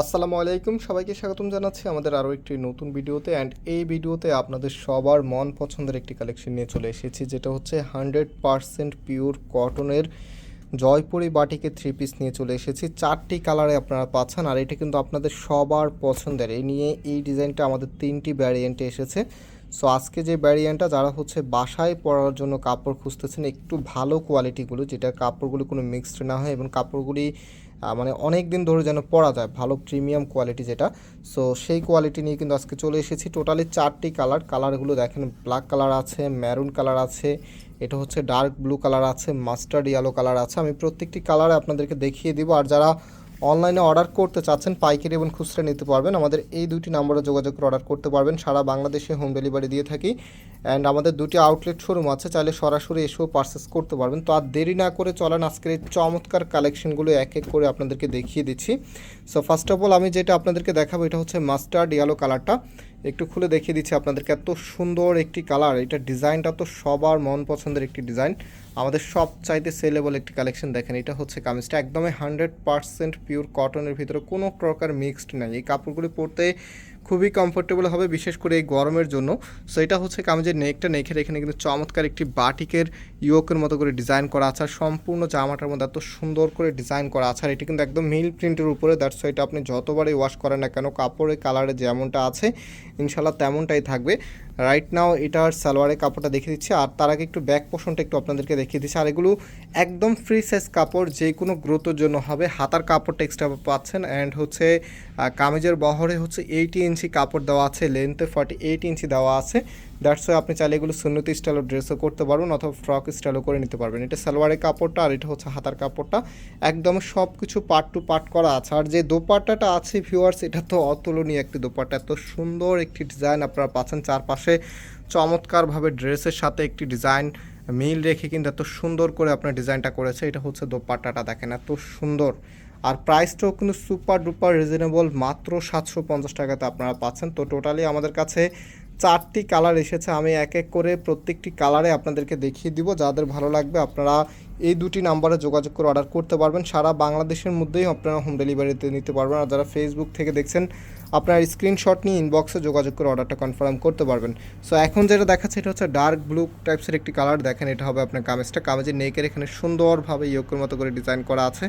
আসসালামু আলাইকুম, সবাইকে স্বাগতম জানাচ্ছি আমাদের আরও একটি নতুন ভিডিওতে। অ্যান্ড এই ভিডিওতে আপনাদের সবার মন পছন্দের একটি কালেকশন নিয়ে চলে এসেছি, যেটা হচ্ছে হান্ড্রেড পারসেন্ট পিওর কটনের জয়পুরি বাটিকে থ্রি পিস নিয়ে চলে এসেছি। চারটি কালারে আপনারা পাচ্ছেন, আর এটা কিন্তু আপনাদের সবার পছন্দের। এই নিয়ে এই ডিজাইনটা আমাদের তিনটি ভ্যারিয়েন্টে এসেছে। সো আজকে যে ভ্যারিয়েন্টটা যারা হচ্ছে বাসায় পরার জন্য কাপড় খুঁজতেছেন, একটু ভালো কোয়ালিটিগুলো যেটা কাপড়গুলো কোনো মিক্সড না হয় এবং কাপড়গুলি মানে অনেক দিন ধরে যেন পরা যায়, ভালো প্রিমিয়াম কোয়ালিটি যেটা। সো সেই কোয়ালিটি নিয়ে কিন্তু আজকে চলে এসেছি। টোটালি চারটি কালার কালারগুলো দেখেন ব্ল্যাক কালার আছে ম্যারুন কালার আছে, এটা হচ্ছে ডার্ক ব্লু কালার আছে মাস্টার্ড ইয়েলো কালার আছে। আমি প্রত্যেকটি কালারে আপনাদেরকে দেখিয়ে দিব। আর যারা অনলাইনে অর্ডার করতে চাচ্ছেন পাইকারি এবং খুচরা নিতে পারবেন। আমাদের এই দুটি নম্বরে যোগাযোগ করে অর্ডার করতে পারবেন। সারা বাংলাদেশে হোম ডেলিভারি দিয়ে থাকি। অ্যান্ড আমাদের দুটি আউটলেট শোরুম আছে, চাইলে সরাসরি এসেও পারচেস করতে পারবেন। তো আর দেরি না করে চলেন, আজকের এই চমৎকার কালেকশনগুলো এক এক করে আপনাদেরকে দেখিয়ে দিচ্ছি। সো ফার্স্ট অফ অল আমি যেটা আপনাদেরকে দেখাবো, এটা হচ্ছে মাস্টার্ড ইয়েলো কালারটা একটু খুলে দেখিয়ে দিচ্ছি আপনাদেরকে, এত সুন্দর একটি কালার এটা ডিজাইনটা তো সবার মন পছন্দের একটি ডিজাইন। আমাদের সব চাইতে সেলেবল একটি কালেকশন দেখেন, এটা হচ্ছে কামিজটা। একদমই হান্ড্রেড পারসেন্ট পিওর কটনের ভিতরে কোনো প্রকার মিক্সড নাই। এই কাপড়গুলি পরতে খুবই কমফোর্টেবল হবে, বিশেষ করে এই গরমের জন্য। সো এটা হচ্ছে কামিজের নেকটা নেকের এখানে কিন্তু চমৎকার একটি বাটিকের ইয়োকের মতো করে ডিজাইন করা আছে। আর সম্পূর্ণ জামাটার মধ্যে এত সুন্দর করে ডিজাইন করা আছে। আর এটি কিন্তু একদম মিল প্রিন্টের উপরে। দ্যাটস এটা আপনি যতবারই ওয়াশ করেন না কেন, কাপড়ের কালারে যেমনটা আছে ইনশাল্লাহ তেমনটাই থাকবে। রাইট নাও এটার সালোয়ারের কাপড়টা দেখিয়ে দিচ্ছি। আর তার আগে একটু ব্যাক পোর্শনটা একটু আপনাদেরকে দেখিয়ে দিচ্ছি। আর এগুলো একদম ফ্রি সাইজ কাপড়, যে কোনো গ্রোথের জন্য হবে। হাতার কাপড়টা এক্সট্রা পাচ্ছেন। অ্যান্ড হচ্ছে কামিজের বহরে হচ্ছে এইটি ইঞ্চি কাপড় দেওয়া আছে লেন্থে ফর্টি এইট ইঞ্চি দেওয়া আছে। দ্যাটস ওয়াই আপনি চাইলে এগুলো সুন্নতি স্টাইলের ড্রেসও করতে পারবেন অথবা ফ্রক স্টাইলও করে নিতে পারবেন। এটা সালোয়ারের কাপড়টা আর এটা হচ্ছে হাতার কাপড়টা। একদম সব কিছু পার্ট টু পার্ট করা আছে। আর যে দোপাট্টাটা আছে ভিউয়ার্স এটা তো অতুলনীয় একটি দোপাট্টা। এত সুন্দর একটি ডিজাইন আপনারা পাচ্ছেন। চারপাশে চমৎকারভাবে ড্রেসের সাথে একটি ডিজাইন মিল রেখে কিন্তু এত সুন্দর করে আপনার ডিজাইনটা করেছে। এটা হচ্ছে দোপাট্টাটা। দেখেন এত সুন্দর। আর প্রাইসটাও কিন্তু সুপার ডুপার রিজনেবল মাত্র সাতশো পঞ্চাশ টাকাতে আপনারা পাচ্ছেন। তো টোটালি আমাদের কাছে চারটি কালার এসেছে, আমি এক এক করে প্রত্যেকটি কালারে আপনাদেরকে দেখিয়ে দিব। যাদের ভালো লাগবে আপনারা এই দুটি নাম্বারে যোগাযোগ করে অর্ডার করতে পারবেন। সারা বাংলাদেশের মধ্যেই আপনারা হোম ডেলিভারিতে নিতে পারবেন। আর যারা ফেসবুক থেকে দেখছেন, আপনার স্ক্রিনশট নিয়ে ইনবক্সে যোগাযোগ করে অর্ডারটা কনফার্ম করতে পারবেন। সো এখন যেটা দেখাচ্ছে, এটা হচ্ছে ডার্ক ব্লু টাইপসের একটি কালার দেখেন, এটা হবে আপনার কামেজটা। কামেজের নেকের এখানে সুন্দরভাবে ইয়োকের মতো করে ডিজাইন করা আছে।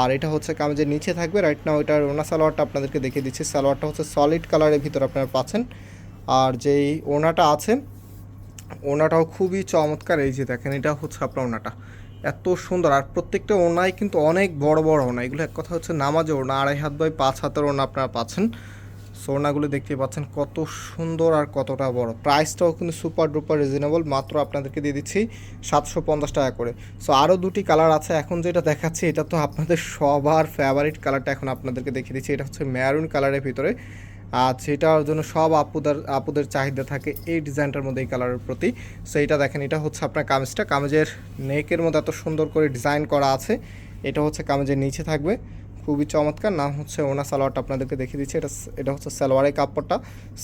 আর এটা হচ্ছে কামেজের নিচে থাকবে রাইট নাও এটার ওনা সালোয়ারটা আপনাদেরকে দেখিয়ে দিচ্ছি। সালোয়ারটা হচ্ছে সলিড কালারের ভিতর আপনারা পাচ্ছেন। আর যেই ওনাটা আছে, ওনাটাও খুবই চমৎকার। এই যে দেখেন, এটা হচ্ছে আপনার ওনাটা। এত সুন্দর। আর প্রত্যেকটা ওনায় কিন্তু অনেক বড় বড় ওনা। এগুলো এক কথা হচ্ছে নামাজ ওনা, আড়াই হাত বাই পাঁচ হাতের ওনা আপনারা পাচ্ছেন। সো ওনাগুলো দেখতে পাচ্ছেন কত সুন্দর আর কতটা বড়। প্রাইসটাও কিন্তু সুপার ডুপার রিজনেবল, মাত্র আপনাদেরকে দিয়ে দিচ্ছি সাতশো পঞ্চাশ টাকা করে। সো আরও দুটি কালার আছে, এখন যেটা দেখাচ্ছি, এটা তো আপনাদের সবার ফেভারিট কালারটা এখন আপনাদেরকে দেখিয়ে দিচ্ছি, এটা হচ্ছে ম্যারুন কালারের ভিতরে। আর সেটার জন্য সব আপুদের আপুদের চাহিদা থাকে এই ডিজাইনটার মধ্যে এই কালারের প্রতি। সো এটা দেখেন, এটা হচ্ছে আপনার কামিজটা। কামিজের নেকের মধ্যে এত সুন্দর করে ডিজাইন করা আছে, এটা হচ্ছে কামিজের নিচে থাকবে। খুবই চমৎকার। নাম হচ্ছে ওনা সালোয়ারটা আপনাদেরকে দেখিয়ে দিচ্ছি। এটা এটা হচ্ছে সালোয়ারের কাপড়টা।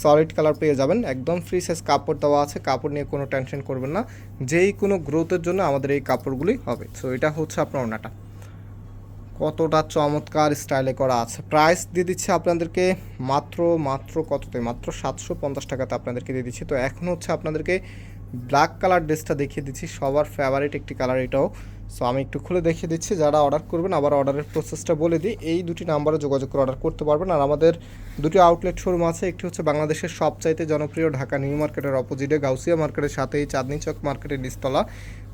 সলিড কালার পেয়ে যাবেন। একদম ফ্রি সাইজ কাপড় দেওয়া আছে। কাপড় নিয়ে কোনো টেনশন করবেন না। যেই কোনো গ্রোথের জন্য আমাদের এই কাপড়গুলি হবে। সো এটা হচ্ছে আপনার ওনাটা। কতটা চমৎকার স্টাইলে করা আছে। প্রাইস দিয়ে দিচ্ছে আপনাদেরকে মাত্র মাত্র কততে? মাত্র সাতশো পঞ্চাশ টাকাতে আপনাদেরকে দিয়ে দিচ্ছি। তো এখন হচ্ছে আপনাদেরকে ব্ল্যাক কালার ড্রেসটা দেখিয়ে দিচ্ছি। সবার ফেভারিট একটি কালার এটাও। সো আমি একটু খুলে দেখিয়ে দিচ্ছি, যারা অর্ডার করবেন, আবার অর্ডারের প্রসেসটা বলে দিই। এই দুটি নাম্বারে যোগাযোগ করে অর্ডার করতে পারবেন। আর আমাদের দুটি আউটলেট শোরুম আছে, একটি হচ্ছে বাংলাদেশের সবচাইতে জনপ্রিয় ঢাকা নিউ মার্কেটের অপোজিটে গাউসিয়া মার্কেটের সাথেই চাঁদনি চক মার্কেটের নিচতলা।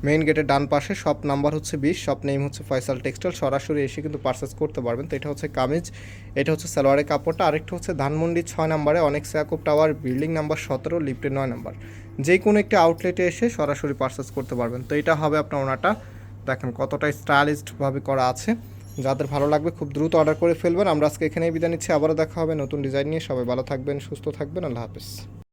মেইন গেটের ডান পাশে শপ নাম্বার হচ্ছে বিশ শপ নেম হচ্ছে ফয়সাল টেক্সটাইল সরাসরি এসে কিন্তু পারচেস করতে পারবেন। তো এটা হচ্ছে কামিজ, এটা হচ্ছে সালোয়ারের কাপড়টা। আরেকটা হচ্ছে ধানমন্ডি ছয় নাম্বারে অনেক স্যাকুপ টাওয়ার, বিল্ডিং নাম্বার সতেরো, লিফটের নয় নাম্বার যে কোনো একটি আউটলেটে এসে সরাসরি পারচেস করতে পারবেন। তো এটা হবে আপনার ওনাটা দেখেন কতটা স্টাইলিস্টভাবে করা আছে। যাদের ভালো লাগবে খুব দ্রুত অর্ডার করে ফেলবেন। আমরা আজকে এখানেই বিদায় নিচ্ছি। আবারও দেখা হবে নতুন ডিজাইন নিয়ে। সবাই ভালো থাকবেন, সুস্থ থাকবেন। আল্লাহ হাফেজ।